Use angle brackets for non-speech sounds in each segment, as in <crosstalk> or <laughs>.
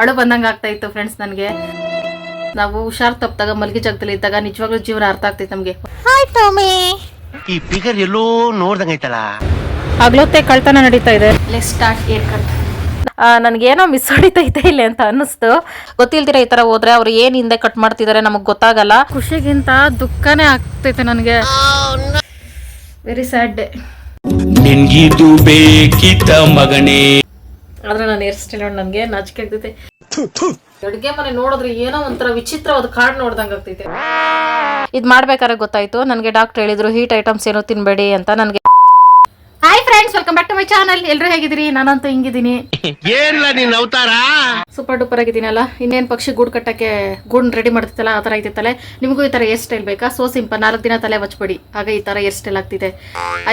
ಅಳು ಬಂದಂಗೆ ಆಗ್ತಾ ಇತ್ತು ಫ್ರೆಂಡ್ಸ್ ನನಗೆ. ನಾವು ಹುಷಾರ್ ತಪ್ಪಿದಾಗ ಮಲ್ಗಿ ಜಾಗದಲ್ಲಿ ಇದ್ದಾಗ ನಿಜವಾಗ್ಲೂ ಜೀವನ ಅರ್ಥ ಆಗ್ತೈತೆ ನಮಗೆ. ಈ ಫಿಗರ್ ಎಲ್ಲೋ ನೋಡ್ದಂಗೈತಲ್ಲ ಆಗ್ಲೊತ್ತೆ ಕಳ್ತನ ನಡೀತಾ ಇದೆ. ಲೆಟ್ ಸ್ಟಾರ್ಟ್ ಏರ್ ಕಟ್ ನನಗೇನೋ ಮಿಸ್ ಹೊಡಿತೈತೆ ಇಲ್ಲಿ ಅಂತ ಅನ್ನಿಸ್ತು. ಗೊತ್ತಿಲ್ದಿರ ಈ ತರ ಹೋದ್ರೆ ಅವ್ರು ಏನ್ ಹಿಂದೆ ಕಟ್ ಮಾಡ್ತಿದಾರೆ ನಮಗ್ ಗೊತ್ತಾಗಲ್ಲ. ಖುಷಿಗಿಂತ ದುಃಖನೇ ಆಗ್ತೈತೆ ನನಗೆ. ವೆರಿ ಸ್ಯಾಡ್ ಡೇ ನಿನ್ಗಿದು ಬೇಕಿತ್ತ ಮಗನೇ. ಆದ್ರೆ ನಾನು ಹೇರ್ ಸ್ಟೈಲ್ ನೋಡಿ ನನಗೆ ನಾಚಿಕೆ ಆಗ್ತೈತೆ. ಅಡುಗೆ ಮನೆ ನೋಡಿದ್ರೆ ಏನೋ ಒಂಥರ ವಿಚಿತ್ರವಾದ ಕಾರ್ಡ್ ನೋಡ್ದಂಗೆ ಆಗ್ತೈತೆ. ಇದು ಮಾಡ್ಬೇಕಾದ್ರೆ ಗೊತ್ತಾಯ್ತು. ನನಗೆ ಡಾಕ್ಟರ್ ಹೇಳಿದ್ರು ಹೀಟ್ ಐಟಮ್ಸ್ ಏನೋ ತಿನ್ಬೇಡಿ ಅಂತ ನನಗೆ friends welcome back to my channel ಎಲ್ಲರೂ ಹೇಗಿದ್ದೀರಿ? ನಾನಂತೂ ಹಿಂಗಿದ್ದೀನಿ. ಏನಿಲ್ಲ ನೀನ್ ಅವತಾರ? ಸೂಪರ್ ಡೂಪರ್ ಆಗಿದ್ದೀನಲ್ಲ. ಇನ್ನೇನು ಪಕ್ಷಿ ಗೂಡು ಕಟ್ಟಕ್ಕೆ ಗೂಡ್ ರೆಡಿ ಮಾಡ್ತಿತ್ತಲ್ಲ ಆ ಥರ ಐತಿತ್ತಲ್ಲ ನಿಮಗೂ ಈ ತರ ಹೇರ್ ಸ್ಟೈಲ್ ಬೇಕಾ? ಸೋ ಸಿಂಪಲ್ ನಾಲ್ಕು ದಿನ ತಲೆ ಬಚ್ಬೇಡಿ ಆಗ ಈ ತರ ಹೇರ್ ಸ್ಟೈಲ್ ಆಗ್ತಿದೆ.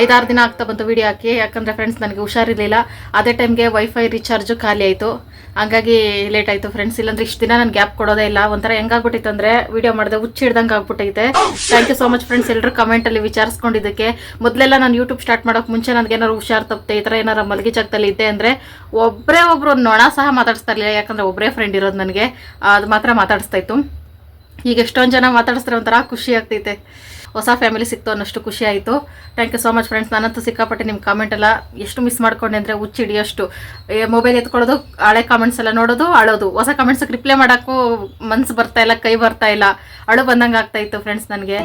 ಐದಾರು ದಿನ ಆಗ್ತಾ ಬಂತು ವಿಡಿಯೋ ಹಾಕಿ. ಯಾಕಂದ್ರೆ ಫ್ರೆಂಡ್ಸ್ ನನಗೆ ಹುಷಾರಿರ್ಲಿಲ್ಲ. ಅದೇ ಟೈಮ್ಗೆ ವೈಫೈ ರೀಚಾರ್ಜು ಖಾಲಿ ಆಯ್ತು. ಹಂಗಾಗಿ ಲೇಟ್ ಆಯ್ತು ಫ್ರೆಂಡ್ಸ್ ಇಲ್ಲಾಂದ್ರೆ ಇಷ್ಟು ದಿನ ನಾನು ಗ್ಯಾಪ್ ಕೊಡೋದೇ ಇಲ್ಲ. ಒಂಥರ ಹೆಂಗಾಗ್ಬಿಟ್ಟಿತ್ತು ಅಂದ್ರೆ ವಿಡಿಯೋ ಮಾಡಿದೆ ಹುಚ್ಚಿ ಹಿಡ್ದಂಗೆ ಆಗ್ಬಿಟ್ಟೈತೆ. Thank you so much friends ಎಲ್ಲರೂ ಕಮೆಂಟಲ್ಲಿ ವಿಚಾರಿಸ್ಕೊಂಡಿದ್ದಕ್ಕೆ. ಮೊದಲೆಲ್ಲ ನಾನು ಯೂಟ್ಯೂಬ್ ಸ್ಟಾರ್ಟ್ ಮಾಡೋಕೆ ಮುಂಚೆ ನನಗೆ ಏನಾರು ಹುಷಾರ್ ತಪ್ಪದೆ ಈ ಥರ ಏನಾರು ಮಲಗಿ ಜಾಗದಲ್ಲಿ ಇದ್ದೆ ಅಂದರೆ ಒಬ್ಬರೇ ಒಬ್ಬರು ನೊಣ ಸಹ ಮಾತಾಡಿಸ್ತಾ ಇರಲಿಲ್ಲ, ಯಾಕಂದ್ರೆ ಒಬ್ಬರೇ ಫ್ರೆಂಡ್ ಇರೋದು ನನಗೆ. ಅದು ಮಾತ್ರ ಮಾತಾಡಿಸ್ತಾ ಇತ್ತು. ಈಗ ಎಷ್ಟೊಂದು ಜನ ಮಾತಾಡಿಸ್ತಾರೆ ಒಂಥರ ಖುಷಿ ಆಗ್ತೈತೆ. ಹೊಸ ಫ್ಯಾಮಿಲಿ ಸಿಕ್ತು ಅನ್ನೋಷ್ಟು ಖುಷಿ ಆಯಿತು. Thank you so much friends ನಾನಂತೂ ಸಿಕ್ಕಾಪಟ್ಟೆ ನಿಮ್ಮ ಕಾಮೆಂಟ್ ಎಲ್ಲ ಎಷ್ಟು ಮಿಸ್ ಮಾಡ್ಕೊಂಡೆ ಅಂದರೆ ಹುಚ್ಚಿಡಿಯಷ್ಟು ಮೊಬೈಲ್ ಎತ್ಕೊಳ್ಳೋದು, ಹಳೆ ಕಾಮೆಂಟ್ಸ್ ಎಲ್ಲ ನೋಡೋದು, ಅಳೋದು. ಹೊಸ ಕಾಮೆಂಟ್ಸಿಗೆ ರಿಪ್ಲೈ ಮಾಡೋಕ್ಕೂ ಮನ್ಸು ಬರ್ತಾ ಇಲ್ಲ, ಕೈ ಬರ್ತಾ ಇಲ್ಲ. ಅಳು ಬಂದಂಗೆ ಆಗ್ತಾ ಇತ್ತು ಫ್ರೆಂಡ್ಸ್ ನನಗೆ.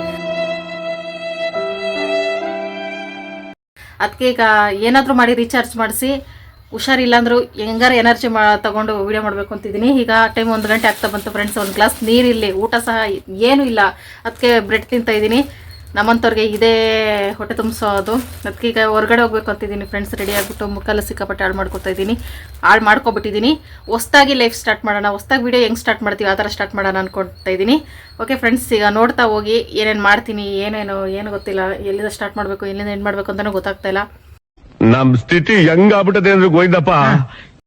ಅದಕ್ಕೆ ಈಗ ಏನಾದರೂ ಮಾಡಿ ರೀಚಾರ್ಜ್ ಮಾಡಿಸಿ. ಹುಷಾರಿಲ್ಲ ಅಂದರೂ ಹೆಂಗಾರ ಎನರ್ಜಿ ಮಾ ತೊಗೊಂಡು ವೀಡಿಯೋ ಮಾಡಬೇಕು ಅಂತಿದ್ದೀನಿ ಈಗ ಟೈಮ್ ಒಂದು ಗಂಟೆ ಆಗ್ತಾ ಬಂತು ಫ್ರೆಂಡ್ಸ್ ಒಂದು ಗ್ಲಾಸ್ ನೀರಿಲ್ಲಿ ಊಟ ಸಹ ಏನೂ ಇಲ್ಲ. ಅದಕ್ಕೆ ಬ್ರೆಡ್ ತಿಂತಾ ಇದ್ದೀನಿ ನಮ್ಮಂಥವ್ರಿಗೆ ಇದೇ ಹೊಟ್ಟೆ ತುಂಬಿಸೋದು ಅದಕ್ಕೆ ಈಗ ಹೊರಗಡೆ ಹೋಗ್ಬೇಕು ಅಂತಿದ್ದೀನಿ ಫ್ರೆಂಡ್ಸ್ ರೆಡಿ ಆಗಿಬಿಟ್ಟು ಮುಖಲ್ಲ ಸಿಕ್ಕಾಪಟ್ಟೆ ಹಾಳು ಮಾಡ್ಕೊತಾ ಇದ್ದೀನಿ. ಹಾಳು ಮಾಡ್ಕೊಬಿಟ್ಟಿದ್ದೀನಿ. ಹೊಸ್ದಾಗಿ ಲೈಫ್ ಸ್ಟಾರ್ಟ್ ಮಾಡೋಣ ಹೊಸ್ದಾಗಿ ವಿಡಿಯೋ ಹೆಂಗೆ ಸ್ಟಾರ್ಟ್ ಮಾಡ್ತೀವಿ ಆ ಥರ ಸ್ಟಾರ್ಟ್ ಮಾಡೋಣ ಅಂದ್ಕೊಳ್ತಾ ಇದ್ದೀನಿ. ಓಕೆ ಫ್ರೆಂಡ್ಸ್ ಈಗ ನೋಡ್ತಾ ಹೋಗಿ ಏನೇನು ಮಾಡ್ತೀನಿ ಏನೇನು ಏನು ಗೊತ್ತಿಲ್ಲ ಎಲ್ಲಿಂದ ಸ್ಟಾರ್ಟ್ ಮಾಡಬೇಕು ಎಲ್ಲಿಂದ ಏನು ಮಾಡಬೇಕು ಅಂತಲೂ ಗೊತ್ತಾಗ್ತಾ ಇಲ್ಲ. ನಮ್ಮ ಸ್ಥಿತಿ ಹೆಂಗ್ ಆಗ್ಬಿಟ್ಟದೆ ಅಂದ್ರೆ ಗೋಯ್ದಪ್ಪ.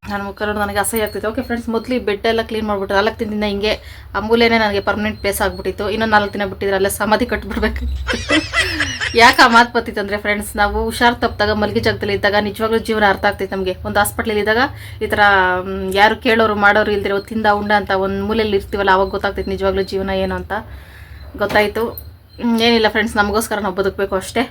ನನ್ನ ಮುಖ ನೋಡಿ, ನನಗೆ ಅಸಹ್ಯ ಆಗ್ತಿತ್ತು ಓಕೆ ಫ್ರೆಂಡ್ಸ್ ಮೊದಲು ಬೆಡ್ಡೆಲ್ಲ ಕ್ಲೀನ್ ಮಾಡಿಬಿಟ್ಟು ನಾಲ್ಕು ದಿನದಿಂದ ಹಿಂಗೆ ಅಂಬೂಲೇನೆ ನನಗೆ ಪರ್ಮನೆಂಟ್ ಪ್ಲೇಸ್ ಆಗ್ಬಿಟ್ಟಿತ್ತು. ಇನ್ನೊಂದು ನಾಲ್ಕು ದಿನ ಬಿಟ್ಟಿದ್ರೆ ಅಲ್ಲೇ ಸಮಾಧಿ ಕಟ್ಬಿಡ್ಬೇಕು. <laughs> ಯಾಕೆ ಆ ಮಾತು ಬರ್ತಿತ್ತು ಅಂದರೆ ಫ್ರೆಂಡ್ಸ್ ನಾವು ಹುಷಾರು ತಪ್ಪಿದಾಗ ಮಲ್ಗಿ ಜಾಗದಲ್ಲಿ ಇದ್ದಾಗ, ನಿಜವಾಗ್ಲೂ ಜೀವನ ಅರ್ಥ ಆಗ್ತಿತ್ತು ನಮಗೆ. ಒಂದು ಹಾಸ್ಪಿಟ್ಲಲ್ಲಿ ಇದ್ದಾಗ, ಈ ಥರ ಯಾರು ಕೇಳೋರು, ಮಾಡೋರು ಇಲ್ದಿರೋ ತಿಂದ ಉಂಡ ಅಂತ ಒಂದು ಮೂಲೆಯಲ್ಲಿ ಇರ್ತೀವಲ್ಲ, ಅವಾಗ ಗೊತ್ತಾಗ್ತಿತ್ತು ನಿಜವಾಗ್ಲೂ ಜೀವನ ಏನು ಅಂತ. ಗೊತ್ತಾಯಿತು. ಏನಿಲ್ಲ ಫ್ರೆಂಡ್ಸ್ ನಮಗೋಸ್ಕರ ನಾವು ಬದುಕಬೇಕು ಅಷ್ಟೇ.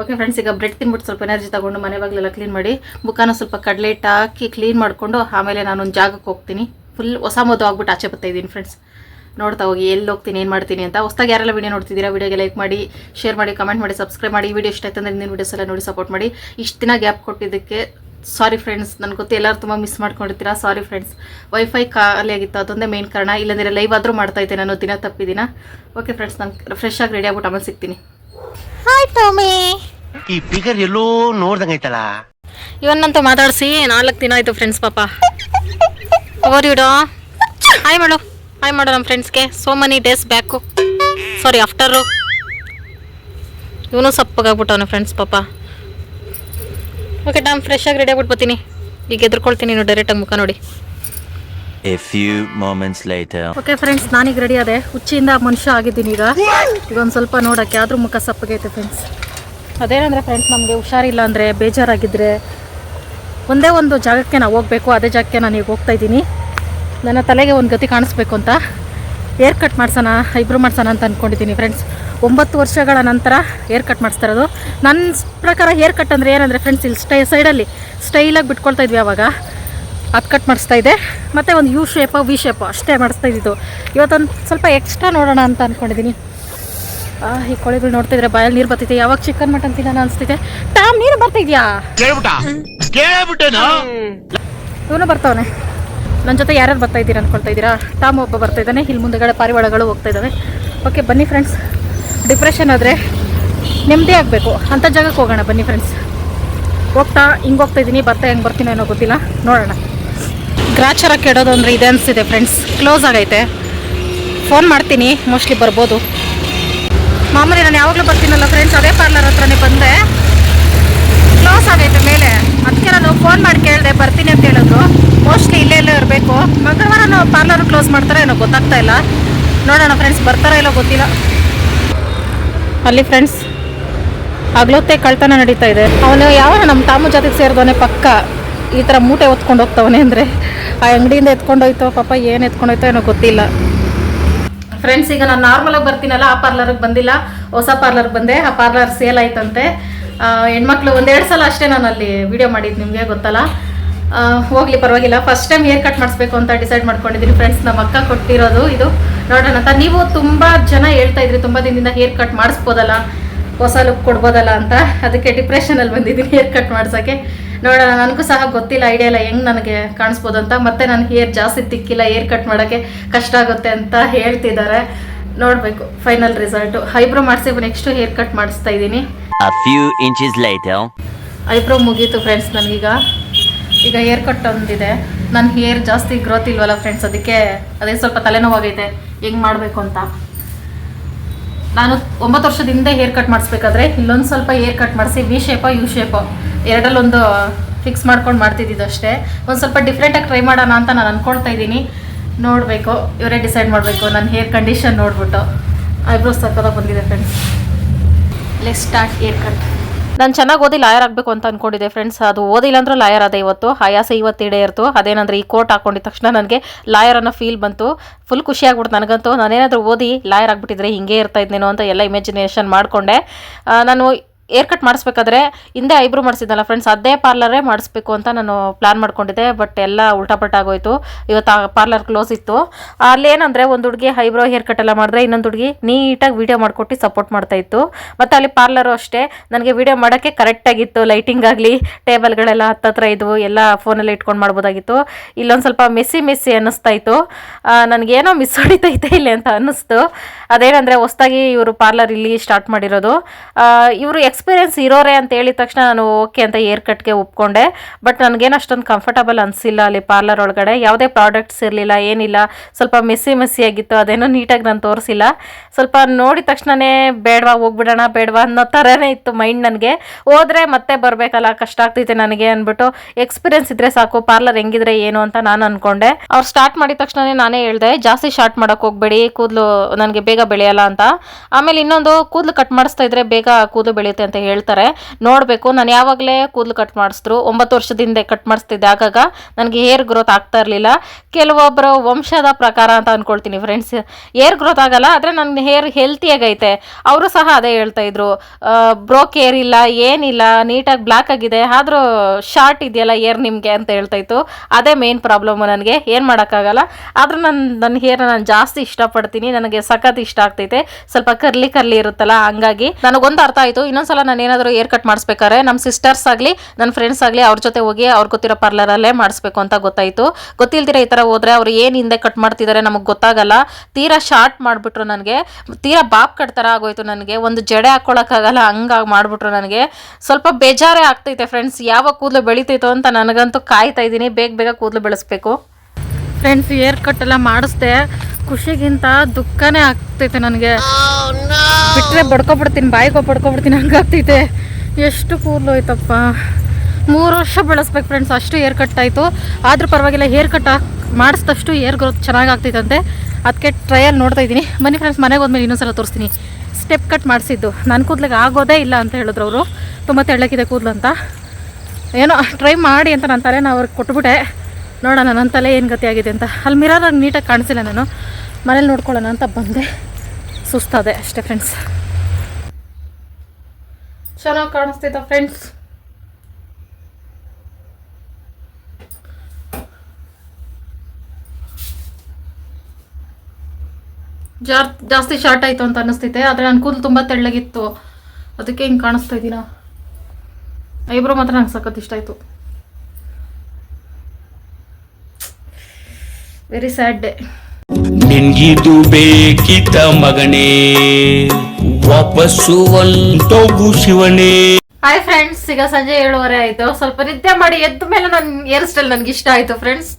ಓಕೆ ಫ್ರೆಂಡ್ಸ್ ಈಗ ಬ್ರೆಡ್ ತಿನ್ಬಿಟ್ಟು ಸ್ವಲ್ಪ ಎನರ್ಜಿ ತಗೊಂಡು ಮನೆ ಬಾಗಿಲೆಲ್ಲ ಕ್ಲೀನ್ ಮಾಡಿ, ಮುಖನ ಸ್ವಲ್ಪ ಕಡಲೆ ಹಾಕಿ ಕ್ಲೀನ್ ಮಾಡಿಕೊಂಡು, ಆಮೇಲೆ ನಾನೊಂದು ಜಾಗಕ್ಕೆ ಹೋಗ್ತೀನಿ. ಫುಲ್ ಹೊಸ ಮದ್ದು ಆಗ್ಬಿಟ್ಟು ಆಚೆ ಬರ್ತಾ ಇದ್ದೀನಿ ಫ್ರೆಂಡ್ಸ್ ನೋಡ್ತಾ ಹೋಗಿ, ಎಲ್ಲಿ ಹೋಗ್ತೀನಿ, ಏನು ಮಾಡ್ತೀನಿ ಅಂತ. ಹೊಸದಾಗಿ ಯಾರೆಲ್ಲ ವೀಡಿಯೋ ನೋಡ್ತಿದ್ದೀರಾ ವೀಡಿಯೋಗೆ ಲೈಕ್ ಮಾಡಿ ಶೇರ್ ಮಾಡಿ ಕಮೆಂಟ್ ಮಾಡಿ ಸಬ್ಸ್ಕ್ರೈಬ್ ಮಾಡಿ. ವಿಡಿಯೋ ಇಷ್ಟ ಆಯ್ತಂದ್ರೆ ಇನ್ನೇನು ವೀಡಿಯೋಸ್ ಎಲ್ಲ ನೋಡಿ ಸಪೋರ್ಟ್ ಮಾಡಿ. ಇಷ್ಟು ದಿನ ಗ್ಯಾಪ್ ಕೊಟ್ಟಿದ್ದಕ್ಕೆ ಸಾರಿ ಫ್ರೆಂಡ್ಸ್ ನನಗೆ ಗೊತ್ತು ಎಲ್ಲರೂ ತುಂಬ ಮಿಸ್ ಮಾಡ್ಕೊಂಡಿರ್ತೀರಾ ಸಾರಿ ಫ್ರೆಂಡ್ಸ್ ವೈಫೈ ಖಾಲಿ ಆಗಿತ್ತು, ಅದೊಂದೇ ಮೇನ್ ಕಾರಣ. ಇಲ್ಲಾಂದರೆ ಲೈವ್ ಆದರೂ ಮಾಡ್ತಾ ಇದ್ದೆ ನಾನು, ದಿನ ತಪ್ಪಿದಿನ ಓಕೆ ಫ್ರೆಂಡ್ಸ್ ನಾನು ಫ್ರೆಶ್ ಆಗಿ ರೆಡಿ ಆಗ್ಬಿಟ್ಟು ಆಮೇಲೆ ಸಿಗ್ತೀನಿ. ಈ ಫಿಗರ್ ಎಲ್ಲೋ ನೋಡ್ದಂಗೈತಲ್ಲ ಇವನ್ನಂತೂ ಮಾತಾಡಿಸಿ ನಾಲ್ಕು ದಿನ ಆಯ್ತು ಫ್ರೆಂಡ್ಸ್ ಪಾಪ. ಓರ್ ಇಡೋ ಹಾಯ್ ಮಾಡು. ಹಾಯ್ ಮಾಡು ನಮ್ಮ ಫ್ರೆಂಡ್ಸ್ಗೆ so many days back sorry after ಇವನು ಸಪ್ಪಗಾಗ್ಬಿಟ್ಟವನು ಫ್ರೆಂಡ್ಸ್ ಪಾಪ. ಓಕೆ ಡಾಮ್ ಫ್ರೆಶ್ ಆಗಿ ರೆಡಿ ಆಗ್ಬಿಟ್ಟು ಬರ್ತೀನಿ ಈಗ ಎದ್ರುಕೊಳ್ತೀನಿ ನೀನು ಡೈರೆಕ್ಟಾಗಿ ಮುಖ ನೋಡಿ. A few moments later. Okay friends ನಾನೀಗ ರೆಡಿ ಅದೇ ಹುಚ್ಚಿಯಿಂದ ಮನುಷ್ಯ ಆಗಿದ್ದೀನಿ ಈಗ. ಈಗ ಸ್ವಲ್ಪ ನೋಡೋಕ್ಕೆ ಆದರೂ ಮುಖ ಸಪ್ಪಗೈತೆ ಫ್ರೆಂಡ್ಸ್ ಅದೇನಂದರೆ ಫ್ರೆಂಡ್ಸ್ ನಮಗೆ ಹುಷಾರಿಲ್ಲ ಅಂದರೆ ಬೇಜಾರಾಗಿದ್ದರೆ ಒಂದೇ ಒಂದು ಜಾಗಕ್ಕೆ ನಾವು ಹೋಗಬೇಕು, ಅದೇ ಜಾಗಕ್ಕೆ ನಾನು ಈಗ ಹೋಗ್ತಾ ಇದ್ದೀನಿ. ನನ್ನ ತಲೆಗೆ ಒಂದು ಗತಿ ಕಾಣಿಸ್ಬೇಕು ಅಂತ. ಏರ್ ಕಟ್ ಮಾಡ್ಸೋಣ, ಐಬ್ರೋ ಮಾಡ್ಸೋಣ ಅಂತ ಅಂದ್ಕೊಂಡಿದ್ದೀನಿ ಫ್ರೆಂಡ್ಸ್ ಒಂಬತ್ತು ವರ್ಷಗಳ ನಂತರ ಏರ್ ಕಟ್ ಮಾಡಿಸ್ತಾ ನನ್ನ ಪ್ರಕಾರ ಹೇರ್ ಕಟ್ ಅಂದರೆ ಏನಂದರೆ ಫ್ರೆಂಡ್ಸ್ ಇಲ್ಲಿ ಸ್ಟೈ ಸೈಡಲ್ಲಿ ಸ್ಟೈಲಾಗಿ ಬಿಟ್ಕೊಳ್ತಾ ಇದ್ವಿ ಅವಾಗ. ಅದು ಕಟ್ ಮಾಡಿಸ್ತಾ ಇದೆ. ಮತ್ತು ಒಂದು ಯು ಶೇಪ ವಿ ಶೇಪ ಅಷ್ಟೇ ಮಾಡಿಸ್ತಾ ಇದ್ದಿದ್ದು. ಇವತ್ತೊಂದು ಸ್ವಲ್ಪ ಎಕ್ಸ್ಟ್ರಾ ನೋಡೋಣ ಅಂತ ಅಂದ್ಕೊಂಡಿದ್ದೀನಿ ಆ, ಈ ಕೊಳೆಗಳು ನೋಡ್ತಿದ್ರೆ ಬಾಯಲ್ಲಿ ನೀರು ಬರ್ತಿದೆ. ಯಾವಾಗ ಚಿಕನ್ ಮಟನ್ ತಿನ್ನೋಣ ಅನಿಸ್ತಿದೆ. ಟಾಮ್ ನೀನು ಬರ್ತಿದ್ಯಾ ಇವನು ಬರ್ತಾವನೆ. ನನ್ನ ಜೊತೆ ಯಾರ್ಯಾರು ಬರ್ತಾ ಇದ್ದೀರಾ ಅಂದ್ಕೊಳ್ತಾ ಇದ್ದೀರಾ? ಟಾಮ್ ಒಬ್ಬ ಬರ್ತಾ ಇದ್ದಾನೆ. ಇಲ್ಲಿ ಮುಂದೆಗಡೆ ಪಾರಿವಾಳಗಳು ಹೋಗ್ತಾ ಇದ್ದಾವೆ. ಓಕೆ ಬನ್ನಿ ಫ್ರೆಂಡ್ಸ್ ಡಿಪ್ರೆಷನ್ ಆದರೆ ನೆಮ್ಮದಿ ಆಗಬೇಕು. ಅಂಥ ಜಾಗಕ್ಕೆ ಹೋಗೋಣ ಬನ್ನಿ ಫ್ರೆಂಡ್ಸ್ ಹೋಗ್ತಾ ಹಿಂಗೆ ಹೋಗ್ತಾ ಇದ್ದೀನಿ. ಬರ್ತಾ ಹೆಂಗೆ ಬರ್ತೀನೋ ಏನೋ ಗೊತ್ತಿಲ್ಲ. ನೋಡೋಣ. ಗ್ರಾಚಾರ ಕೆಡೋದು ಅಂದರೆ ಇದೆ ಅನಿಸಿದೆ ಫ್ರೆಂಡ್ಸ್ ಕ್ಲೋಸ್ ಆಗೈತೆ. ಫೋನ್ ಮಾಡ್ತೀನಿ. ಮೋಸ್ಟ್ಲಿ ಬರ್ಬೋದು. ಮಾಮೂಲಿ ನಾನು ಯಾವಾಗಲೂ ಬರ್ತೀನಲ್ಲ ಫ್ರೆಂಡ್ಸ್ ಅದೇ ಪಾರ್ಲರ್ ಹತ್ರನೇ ಬಂದೆ. ಕ್ಲೋಸ್ ಆಗೈತೆ ಮೇಲೆ. ಅದಕ್ಕೆ ನಾನು ಫೋನ್ ಮಾಡಿ ಕೇಳಿದೆ, ಬರ್ತೀನಿ ಅಂತ ಹೇಳಿದ್ರು. ಮೋಸ್ಟ್ಲಿ ಇಲ್ಲೇ ಇಲ್ಲೇ ಇರಬೇಕು. ಮಂಗಳವಾರ ಪಾರ್ಲರ್ ಕ್ಲೋಸ್ ಮಾಡ್ತಾರೆ ಏನೋ ಗೊತ್ತಾಗ್ತಾ ಇಲ್ಲ. ನೋಡೋಣ ಫ್ರೆಂಡ್ಸ್ ಬರ್ತಾರೋ ಇಲ್ಲೋ ಗೊತ್ತಿಲ್ಲ. ಅಲ್ಲಿ ಫ್ರೆಂಡ್ಸ್ ಹಗ್ಲೊತ್ತೆ ಕಳ್ತನ ನಡೀತಾ ಇದೆ. ಅವನು ಯಾವ ನಮ್ಮ ತಾಮು ಜಾತಿಗೆ ಸೇರಿದವನೇ ಪಕ್ಕ. ಈ ಥರ ಮೂಟೆ ಹೊತ್ಕೊಂಡು ಹೋಗ್ತವನೆ ಅಂದರೆ. ಆ ಅಂಗಡಿಯಿಂದ ಎತ್ಕೊಂಡೋಯ್ತೋ ಪಾಪ ಏನು ಎತ್ಕೊಂಡೋಯ್ತೋ ಏನೋ ಗೊತ್ತಿಲ್ಲ. ಫ್ರೆಂಡ್ಸ್ ಈಗ ನಾನು ನಾರ್ಮಲಾಗಿ ಬರ್ತೀನಲ್ಲ, ಆ ಪಾರ್ಲರ್ಗೆ ಬಂದಿಲ್ಲ, ಹೊಸ ಪಾರ್ಲರ್ಗೆ ಬಂದೆ, ಆ ಪಾರ್ಲರ್ ಸೇಲ್ ಆಯ್ತಂತೆ. ಹೆಣ್ಮಕ್ಳು ಒಂದೆರಡು ಸಲ ಅಷ್ಟೇ ನಾನು ಅಲ್ಲಿ ವಿಡಿಯೋ ಮಾಡಿದ್ದು ನಿಮಗೆ ಗೊತ್ತಲ್ಲ? ಹೋಗ್ಲಿ, ಪರವಾಗಿಲ್ಲ. ಫಸ್ಟ್ ಟೈಮ್ ಹೇರ್ ಕಟ್ ಮಾಡಿಸ್ಬೇಕು ಅಂತ ಡಿಸೈಡ್ ಮಾಡ್ಕೊಂಡಿದ್ದೀನಿ ಫ್ರೆಂಡ್ಸ್ ನಮ್ಮ ಅಕ್ಕ ಕೊಟ್ಟಿರೋದು ಇದು. ನೋಡೋಣ ಅಂತ ನೀವು ತುಂಬ ಜನ ಹೇಳ್ತಾ ಇದ್ರಿ, ತುಂಬ ದಿನದಿಂದ ಹೇರ್ ಕಟ್ ಮಾಡಿಸ್ಬೋದಲ್ಲ, ಹೊಸ ಲುಕ್ ಕೊಡ್ಬೋದಲ್ಲ ಅಂತ. ಅದಕ್ಕೆ ಡಿಪ್ರೆಷನಲ್ಲಿ ಬಂದಿದ್ದೀನಿ ಹೇರ್ ಕಟ್ ಮಾಡ್ಸೋಕ್ಕೆ. ನೋಡೋಣ ನನಗೂ ಸಹ ಗೊತ್ತಿಲ್ಲ ಐಡಿಯಾ ಇಲ್ಲ ಹೆಂಗೆ ನನಗೆ ಕಾಣಿಸ್ಬೋದು ಅಂತ. ಮತ್ತೆ ನಾನು ಹೇರ್ ಜಾಸ್ತಿ ತಿಕ್ಕಿಲ್ಲ ಹೇರ್ ಕಟ್ ಮಾಡೋಕ್ಕೆ ಕಷ್ಟ ಆಗುತ್ತೆ ಅಂತ ಹೇಳ್ತಿದ್ದಾರೆ. ನೋಡಬೇಕು ಫೈನಲ್ ರಿಸಲ್ಟು ಐಬ್ರೋ ಮಾಡಿಸಿ ನೆಕ್ಸ್ಟ್ ಹೇರ್ ಕಟ್ ಮಾಡಿಸ್ತಾ ಇದ್ದೀನಿ. ಐಬ್ರೋ ಮುಗೀತು ಫ್ರೆಂಡ್ಸ್ ನನಗೀಗ. ಈಗ ಹೇರ್ ಕಟ್ ಒಂದಿದೆ ನನ್ನ ಹೇರ್ ಜಾಸ್ತಿ ಗ್ರೋತ್ ಇಲ್ವಲ್ಲ ಫ್ರೆಂಡ್ಸ್ ಅದಕ್ಕೆ ಅದೇ ಸ್ವಲ್ಪ ತಲೆನೋವಾಗೈತೆ. ಹೆಂಗೆ ಮಾಡಬೇಕು ಅಂತ? ನಾನು ಒಂಬತ್ತು ವರ್ಷದಿಂದ ಹೇರ್ ಕಟ್ ಮಾಡಿಸ್ಬೇಕಾದ್ರೆ ಇಲ್ಲೊಂದು ಸ್ವಲ್ಪ ಹೇರ್ ಕಟ್ ಮಾಡಿಸಿ ವಿ ಶೇಪ ಯು ಶೇಪೋ ಎರಡಲ್ಲೊಂದು ಫಿಕ್ಸ್ ಮಾಡ್ಕೊಂಡು ಮಾಡ್ತಿದ್ದಿದ್ದು ಅಷ್ಟೇ ಒಂದು ಸ್ವಲ್ಪ ಡಿಫ್ರೆಂಟಾಗಿ ಟ್ರೈ ಮಾಡೋಣ ಅಂತ ನಾನು ಅಂದ್ಕೊಳ್ತಾ ಇದ್ದೀನಿ. ನೋಡಬೇಕು, ಇವರೇ ಡಿಸೈಡ್ ಮಾಡಬೇಕು ನನ್ನ ಹೇರ್ ಕಂಡೀಷನ್ ನೋಡ್ಬಿಟ್ಟು. ಐಬ್ರೋಸ್ ತಕ್ಕದಾಗ ಬಂದಿದೆ friends let start hair cut ನಾನು ಚೆನ್ನಾಗಿ ಓದಿ ಲಾಯರ್ ಆಗಬೇಕು ಅಂತ ಅನ್ಕೊಂಡಿದ್ದೆ ಫ್ರೆಂಡ್ಸ್ ಅದು ಓದಿಲ್ಲ ಅಂದ್ರೆ ಲಾಯರ್ ಅದೇ ಇವತ್ತು. ಆಯಾಸ ಇವತ್ತು ಇಡೇ ಇರ್ತು. ಅದೇನಂದ್ರೆ ಈ ಕೋಟ್ ಹಾಕೊಂಡಿದ ತಕ್ಷಣ ನನಗೆ ಲಾಯರ್ ಅನ್ನೋ ಫೀಲ್ ಬಂತು. ಫುಲ್ ಖುಷಿ ಆಗ್ಬಿಡ್ತು ನನಗಂತೂ. ನಾನೇನಾದರೂ ಓದಿ ಲಾಯರ್ ಆಗಿಬಿಟ್ಟಿದ್ರೆ ಹಿಂಗೆ ಇರ್ತಾ ಇದ್ನೇನೋ ಅಂತ ಎಲ್ಲ ಇಮ್ಯಾಜಿನೇಷನ್ ಮಾಡಿಕೊಂಡೆ. ನಾನು ಏರ್ ಕಟ್ ಮಾಡಿಸ್ಬೇಕಾದ್ರೆ ಹಿಂದೆ ಐಬ್ರೋ ಮಾಡಿಸಿದ್ನಲ್ಲ ಫ್ರೆಂಡ್ಸ್ ಅದೇ ಪಾರ್ಲರೇ ಮಾಡಿಸ್ಬೇಕು ಅಂತ ನಾನು ಪ್ಲಾನ್ ಮಾಡ್ಕೊಂಡಿದ್ದೆ ಬಟ್ ಎಲ್ಲ ಉಲ್ಟಾಪಲ್ಟ ಆಗೋಯ್ತು. ಇವತ್ತು ಆ ಪಾರ್ಲರ್ ಕ್ಲೋಸ್ ಇತ್ತು. ಅಲ್ಲಿ ಏನಂದರೆ ಒಂದು ಹುಡುಗಿ ಐಬ್ರೋ ಹೇರ್ ಕಟ್ ಎಲ್ಲ ಮಾಡಿದ್ರೆ ಇನ್ನೊಂದು ಹುಡುಗಿ ನೀಟಾಗಿ ವೀಡಿಯೋ ಮಾಡಿಕೊಟ್ಟು ಸಪೋರ್ಟ್ ಮಾಡ್ತಾ ಇತ್ತು. ಮತ್ತು ಅಲ್ಲಿ ಪಾರ್ಲರು ಅಷ್ಟೇ. ನನಗೆ ವೀಡಿಯೋ ಮಾಡೋಕ್ಕೆ ಕರೆಕ್ಟಾಗಿತ್ತು ಲೈಟಿಂಗ್ ಆಗಲಿ ಟೇಬಲ್ಗಳೆಲ್ಲ ಹತ್ತತ್ರ ಇದ್ವು. ಎಲ್ಲ ಫೋನಲ್ಲಿ ಇಟ್ಕೊಂಡು ಮಾಡ್ಬೋದಾಗಿತ್ತು. ಇಲ್ಲೊಂದು ಸ್ವಲ್ಪ ಮೆಸ್ಸಿ ಮೆಸ್ಸಿ ಅನ್ನಿಸ್ತಾ ಇತ್ತು. ನನಗೇನೋ ಮಿಸ್ ಹೊಡಿತೈತೆ ಇಲ್ಲಿ ಅಂತ ಅನ್ನಿಸ್ತು. ಅದೇನಂದರೆ ಹೊಸ್ದಾಗಿ ಇವರು ಪಾರ್ಲರ್ ಇಲ್ಲಿ ಸ್ಟಾರ್ಟ್ ಮಾಡಿರೋದು. ಇವರು ಎಕ್ಸ್ಪೀರಿಯನ್ಸ್ ಇರೋರೆ ಅಂತ ಹೇಳಿದ ತಕ್ಷಣ ನಾನು ಓಕೆ ಅಂತ ಏರ್ ಕಟ್ಗೆ ಒಪ್ಕೊಂಡೆ. ಬಟ್ ನನಗೇನು ಅಷ್ಟೊಂದು ಕಂಫರ್ಟಬಲ್ ಅನಿಸಿಲ್ಲ ಅಲ್ಲಿ ಪಾರ್ಲರ್ ಒಳಗಡೆ. ಯಾವುದೇ ಪ್ರಾಡಕ್ಟ್ಸ್ ಇರಲಿಲ್ಲ, ಏನಿಲ್ಲ. ಸ್ವಲ್ಪ ಮೆಸ್ಸಿ ಮೆಸ್ಸಿ ಆಗಿತ್ತು, ಅದೇನೋ ನೀಟಾಗಿ ನಾನು ತೋರಿಸಿಲ್ಲ. ಸ್ವಲ್ಪ ನೋಡಿದ ತಕ್ಷಣನೇ ಬೇಡವಾ, ಹೋಗ್ಬಿಡೋಣ, ಬೇಡವಾ ಅನ್ನೋ ಥರನೇ ಇತ್ತು ಮೈಂಡ್ ನನಗೆ. ಹೋದರೆ ಮತ್ತೆ ಬರಬೇಕಲ್ಲ, ಕಷ್ಟ ಆಗ್ತೈತೆ ನನಗೆ ಅಂದ್ಬಿಟ್ಟು ಎಕ್ಸ್ಪೀರಿಯನ್ಸ್ ಇದ್ರೆ ಸಾಕು ಪಾರ್ಲರ್ ಹೆಂಗಿದ್ರೆ ಏನು ಅಂತ ನಾನು ಅಂದ್ಕೊಂಡೆ ಅವ್ರು ಸ್ಟಾರ್ಟ್ ಮಾಡಿದ ತಕ್ಷಣನೇ ನಾನೇ ಹೇಳ್ದೆ, ಜಾಸ್ತಿ ಶಾರ್ಟ್ ಮಾಡೋಕೆ ಹೋಗ್ಬೇಡಿ, ಕೂದಲು ನನಗೆ ಬೇಗ ಬೆಳೆಯಲ್ಲ ಅಂತ. ಆಮೇಲೆ ಇನ್ನೊಂದು ಕೂದಲು ಕಟ್ ಮಾಡಿಸ್ತಾ ಇದ್ರೆ ಬೇಗ ಕೂದಲು ಬೆಳೆಯುತ್ತೆ ಅಂತ ಹೇಳ್ತಾರೆ. ನೋಡಬೇಕು, ನಾನು ಯಾವಾಗಲೇ ಕೂದಲು ಕಟ್ ಮಾಡಿಸಿದ್ರು, ಒಂಬತ್ತು ವರ್ಷದಿಂದ ಕಟ್ ಮಾಡಿಸ್ತಿದ್ದೆ. ಆಗಾಗ ನನಗೆ ಹೇರ್ ಗ್ರೋತ್ ಆಗ್ತಾ ಇರಲಿಲ್ಲ. ಕೆಲವೊಬ್ಬರು ವಂಶದ ಪ್ರಕಾರ ಅಂತ ಅನ್ಕೊಳ್ತೀನಿ ಫ್ರೆಂಡ್ಸ್ ಹೇರ್ ಗ್ರೋತ್ ಆಗಲ್ಲ, ಆದರೆ ನನ್ನ ಹೇರ್ ಹೆಲ್ತಿಯಾಗೈತೆ ಅವರು ಸಹ ಅದೇ ಹೇಳ್ತಾ ಇದ್ರು. ಬ್ರೋಕ್ ಹೇರ್ ಇಲ್ಲ, ಏನಿಲ್ಲ, ನೀಟಾಗಿ ಬ್ಲ್ಯಾಕ್ ಆಗಿದೆ, ಆದರೂ ಶಾರ್ಟ್ ಇದೆಯಲ್ಲ ಏರ್ ನಿಮಗೆ ಅಂತ ಹೇಳ್ತಾ ಇತ್ತು. ಅದೇ ಮೇನ್ ಪ್ರಾಬ್ಲಮ್ ನನಗೆ, ಏನು ಮಾಡೋಕ್ಕಾಗಲ್ಲ. ಆದರೂ ನನ್ನ ನನ್ನ ಹೇರ್ ನಾನು ಜಾಸ್ತಿ ಇಷ್ಟಪಡ್ತೀನಿ, ನನಗೆ ಸಖತ್ ಇಷ್ಟ ಆಗ್ತೈತೆ. ಸ್ವಲ್ಪ ಕರ್ಲಿ ಕರ್ಲಿ ಇರುತ್ತಲ್ಲ, ಹಂಗಾಗಿ ನನಗೊಂದು ಅರ್ಥ ಆಯಿತು. ಇನ್ನೊಂದ್ಸಲ ನಾನು ಏನಾದರೂ ಏರ್ ಕಟ್ ಮಾಡಿಸ್ಬೇಕಾದ್ರೆ ನಮ್ಮ ಸಿಸ್ಟರ್ಸ್ ಆಗಲಿ ನನ್ನ ಫ್ರೆಂಡ್ಸ್ ಆಗಲಿ ಅವ್ರ ಜೊತೆ ಹೋಗಿ ಅವ್ರು ಗೊತ್ತಿರೋ ಪಾರ್ಲರಲ್ಲೇ ಮಾಡಿಸ್ಬೇಕು ಅಂತ ಗೊತ್ತಾಯಿತು. ಗೊತ್ತಿಲ್ದಿರ ಈ ಥರ ಹೋದರೆ ಅವ್ರು ಏನು ಹಿಂದೆ ಕಟ್ ಮಾಡ್ತಿದ್ದಾರೆ ನಮಗೆ ಗೊತ್ತಾಗಲ್ಲ. ತೀರಾ ಶಾರ್ಟ್ ಮಾಡಿಬಿಟ್ರು ನನಗೆ. ತೀರಾ ಬಾಪ್ ಕಟ್ ಥರ ಆಗೋಯ್ತು ನನಗೆ. ಒಂದು ಜಡೆ ಹಾಕ್ಕೊಳಕ್ಕಾಗಲ್ಲ ಹಂಗಾಗಿ ಮಾಡಿಬಿಟ್ರು ನನಗೆ. ಸ್ವಲ್ಪ ಬೇಜಾರೇ ಆಗ್ತೈತೆ ಫ್ರೆಂಡ್ಸ್ ಯಾವಾಗ ಕೂದಲು ಬೆಳೀತೈತೋ ಅಂತ ನನಗಂತೂ ಕಾಯ್ತಾ ಇದ್ದೀನಿ. ಬೇಗ ಬೇಗ ಕೂದಲು ಬೆಳೆಸ್ಬೇಕು. ಫ್ರೆಂಡ್ಸ್ ಹೇರ್ ಕಟ್ ಎಲ್ಲ ಮಾಡಿಸ್ದೆ, ಖುಷಿಗಿಂತ ದುಃಖನೇ ಆಗ್ತೈತೆ ನನಗೆ. ಬಿಟ್ಟರೆ ಬಡ್ಕೊಬಿಡ್ತೀನಿ, ಬಾಯಿಗೆ ಬಡ್ಕೊಬಿಡ್ತೀನಿ ಹಂಗಾಗ್ತೈತೆ ಎಷ್ಟು ಕೂಲ್ ಹೋಯ್ತಪ್ಪ. ಮೂರು ವರ್ಷ ಬೆಳೆಸ್ಬೇಕು ಫ್ರೆಂಡ್ಸ್ ಅಷ್ಟು ಹೇರ್ ಕಟ್ ಆಯಿತು. ಆದರೂ ಪರವಾಗಿಲ್ಲ ಹೇರ್ ಕಟ್ ಮಾಡಿಸ್ದಷ್ಟು ಏರ್ ಗ್ರೋತ್ ಚೆನ್ನಾಗಿ ಆಗ್ತೈತಂತೆ ಅದಕ್ಕೆ ಟ್ರಯಲ್ ನೋಡ್ತಾ ಇದ್ದೀನಿ. ಬನ್ನಿ ಫ್ರೆಂಡ್ಸ್ ಮನೆಗೆ ಹೋದ್ಮೇಲೆ ಇನ್ನೊಂದ್ಸಲ ತೋರಿಸ್ತೀನಿ. ಸ್ಟೆಪ್ ಕಟ್ ಮಾಡಿಸಿದ್ದು. ನನ್ನ ಕೂದಲಿಗೆ ಆಗೋದೇ ಇಲ್ಲ ಅಂತ ಹೇಳಿದ್ರು ಅವರು. ತುಂಬ ತೆಳ್ಳಕ್ಕಿದೆ ಕೂದಲು ಅಂತ. ಏನೋ ಟ್ರೈ ಮಾಡಿ ಅಂತ ನಾನು ತಲೆ ನಾವು ಅವ್ರಿಗೆ ಕೊಟ್ಬಿಟ್ಟೆ. ನೋಡೋಣ, ನನ್ನ ತಲೆ ಏನು ಗತಿ ಆಗಿದೆ ಅಂತ. ಅಲ್ಲಿ ಮಿರಾರಾಗಿ ನೀಟಾಗಿ ಕಾಣಿಸಿಲ್ಲ ನಾನು. ಮನೇಲಿ ನೋಡ್ಕೊಳ್ಳೋಣ ಅಂತ ಬಂದೆ. ಸುಸ್ತಾದೆ ಅಷ್ಟೇ ಫ್ರೆಂಡ್ಸ್ ಚೆನ್ನಾಗಿ ಕಾಣಿಸ್ತಿದ್ದ ಫ್ರೆಂಡ್ಸ್ ಜಾರ್, ಜಾಸ್ತಿ ಶಾರ್ಟ್ ಆಯಿತು ಅಂತ ಅನ್ನಿಸ್ತೈತೆ ಆದರೆ ನನ್ನ ಕೂದಲು ತುಂಬ ತೆಳ್ಳಗಿತ್ತು. ಅದಕ್ಕೆ ಹಿಂಗೆ ಕಾಣಿಸ್ತಾ ಇದ್ದೀನ ಐಬ್ರೋ ಮಾತ್ರ ನಂಗೆ ಸಖತ್ ಇಷ್ಟ ಆಯಿತು. ವೆರಿ ಸ್ಯಾಡ್ ಡೇ ನಿನ್ಗಿದು ಬೇಕಿತ ಮಗನೇ ವಾಪಸ್ಸು ಒಂದು ಶಿವನೇ. ಹಾಯ್ ಫ್ರೆಂಡ್ಸ್ ಈಗ ಸಂಜೆ ಏಳುವರೆ ಆಯ್ತು. ಸ್ವಲ್ಪ ನಿದ್ದೆ ಮಾಡಿ ಎದ್ದ ಮೇಲೆ ನನ್ನ ಹೇರ್ ಸ್ಟೈಲ್ ನನ್ಗೆ ಇಷ್ಟ ಆಯ್ತು ಫ್ರೆಂಡ್ಸ್